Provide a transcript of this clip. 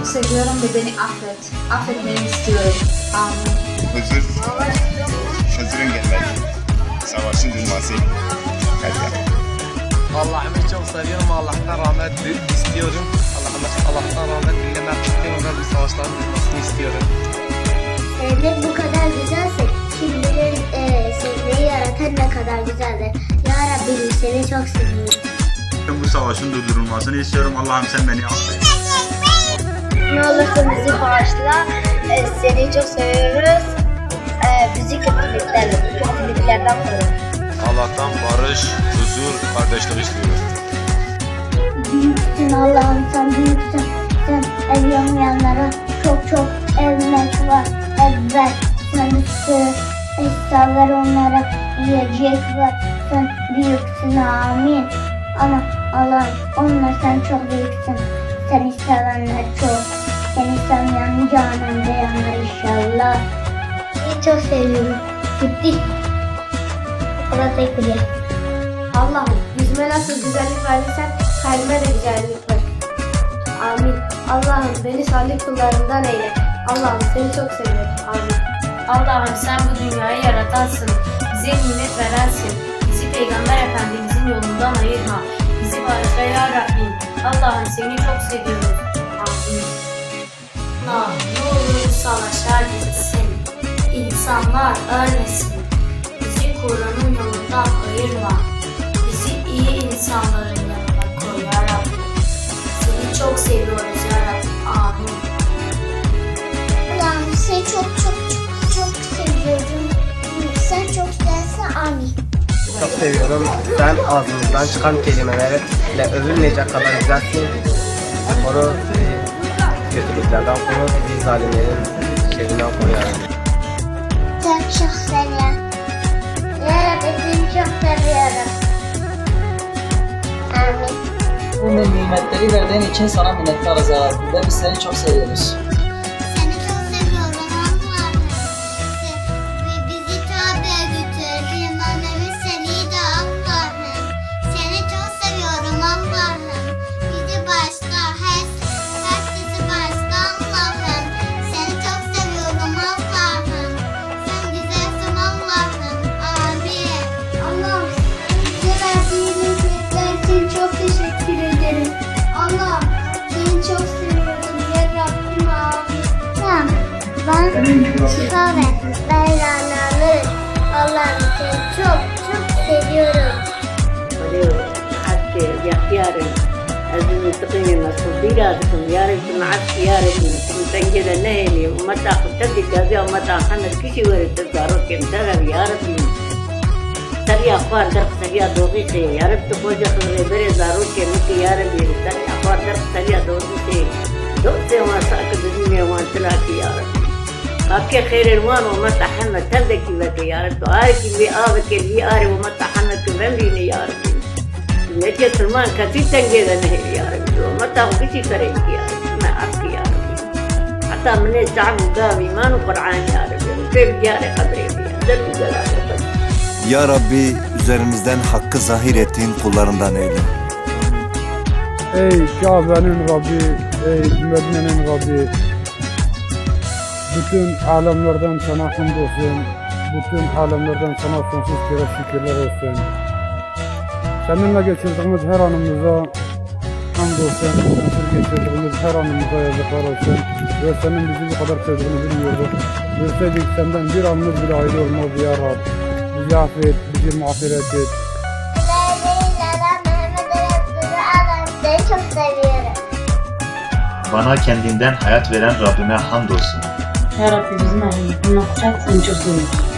istiyorum ve beni affet. Affetmeni istiyorum. Amin. Huzur, huzurun gelmeli. Savaşın durması. Hadi ya. Allah'ımı çok seviyorum. Allah'tan rahmet istiyorum. Allah'ım Allah'tan rahmet dilemek istiyorum ve bu savaşların bitmesini istiyorum. Sevmek bu kadar güzelse kim bilir e, sevmeyi yaratan ne kadar güzeldir. Ya Rabbim seni çok seviyorum. Bu savaşın durdurulmasını istiyorum. Allah'ım sen beni affet. Ne olursa bizi bağışla. E, seni çok seviyoruz. E, bizi kötülüklerden, kötülüklerden koru. Allah'tan barış, huzur, kardeşlik istiyoruz. Büyüksün Allah'ım sen büyüksün. Sen ev yanmayanlara çok çok evmek var. Evet sen üstü eşyalar onlara yiyecek var. Sen büyüksün amin. Ama Allah'ım onlar sen çok büyüksün. Seni sevenler çok. Seni sevmeyen canında yanar inşallah. Seni çok seviyorum. Bu kadar tek bir. Allah'ım yüzüme nasıl güzellik verdiysen kalbime de güzellik ver. Amin. Allah'ım beni salih kullarından eyle. Allah'ım seni çok seviyorum. Amin. Allah'ım sen bu dünyayı yaratansın, bize nimet verensin. Bizi Peygamber Efendimizin yolundan ayırma. Bizi bağışla ya Rabbim. Allah'ım seni çok seviyoruz. Allah ne olur savaşlar bitsin. İnsanlar ölmesin. Bizi Kur'an'ın yolundan ayırma. Bizi iyi insanların yanına koy ya Rabbim. Seni çok seviyoruz ya Rabbim. Amin. Allah'ım seni çok çok çok çok seviyorum. Sen çok güzelsin amin. Çok seviyorum. Sen ağzımızdan çıkan kelimelerle övülmeyecek kadar güzelsin. Bizi kötülüklerden koru, bizi zalimlerin şerrinden koru ya Rabbi. Çok seviyorum. Ya Rabbi seni çok seviyorum. Amin. Bu nimetleri verdiğin için sana minnettarız ya Rabbi biz seni çok seviyoruz. şifa ver. Belanı alır. Allah'ım seni çok çok seviyorum. معك يا اختياري أزم تقيني مسؤولي لازم يا ريت معك يا ريت تنجد نهني وما تاخذ تدي كذا وما تاخذ كشي ورد تزارو كم تغير يا ربي تري أخبار درخ سريع دوغي سي يا رب تفوج خبري بري زارو كم يا ربي के खैर रवान वमा तहन्नत तब की वत यार तो आर की भी आव के भी आर वमा तहन्नत तो रंदी ने यार लेके सलमान कति तंगे रन है यार तो मता हो किसी करेंगे यार मैं आपकी यार अता मैंने चाहूँ गा ईमान कुरान यार फिर यार खबरें भी अंदर गुजारा Ya Rabbi üzerimizden hakkı zahir ettiğin kullarından eyle. Ey Kabe'nin Rabbi, ey Medine'nin Rabbi, bütün alemlerden sana hamdolsun. Bütün alemlerden sana sonsuz kere şükürler olsun. Seninle geçirdiğimiz her anımıza hamdolsun. Sensiz geçirdiğimiz her anımıza yazıklar olsun. Ve senin bizi bu kadar sevdiğini bilmiyorduk. Bilseydik senden bir anımız bile ayrı olmazdı ya Rab. Bizi affet, bizi mağfiret et. Bana kendinden hayat veren Rabbime hamdolsun. Ya Rabbi bizim elimizden okuyacak seni çok seviyoruz.